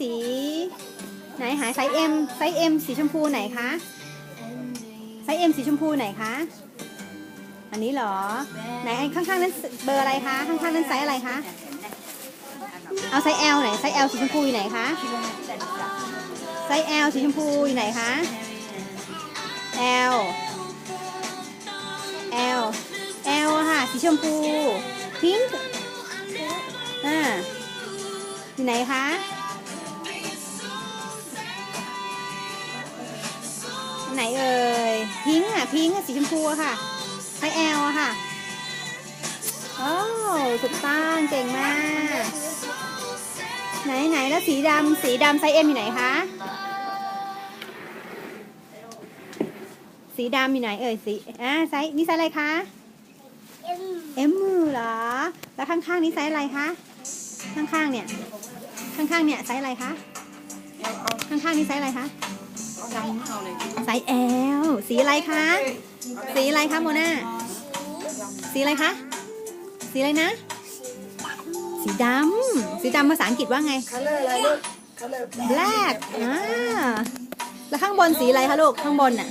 สี ไหนหาไซส์ M ไซส์ M สีชมพูไหนคะไซส์ M สีชมพูไหนคะอันนี้เหรอ ไหนไอ้ข้างๆนั้นเบอร์อะไรคะข้างๆนั้นไซส์อะไรคะเอาไซส์ L ไหนไซส์ L สีชมพูอยู่ไหนคะไซส์ L สีชมพูอยู่ไหนคะ L L L อะค่ะสีชมพูพิงค์อ่าอยู่ไหนคะ ไหนเอ่ย พิงค์อะ พิงค์อะสีชมพูค่ะไซส์ L อะค่ะ โอ้ถูกต้องเก่งมาก ไหนไหนแล้วสีดำสีดำไซส์ M อยู่ไหนคะ สีดำอยู่ไหนเอ่ย สี อ่าไซส์นี่ไซส์อะไรคะเอ็มมือเหรอ แล้วข้างๆนี้ไซส์อะไรคะ ข้างๆเนี่ย ข้างๆเนี่ยไซส์อะไรคะ ข้างๆนี้ไซส์อะไรคะ ไซส์ L สีอะไรคะ สีอะไรคะโมนาสีอะไรคะ สีอะไรนะ สีดำ สีดำภาษาอังกฤษว่าไงคัลเลอร์อะไรลูกคัลเลอร์ black อ่าแล้วข้างบนสีอะไรคะลูก ข้างบนน่ะ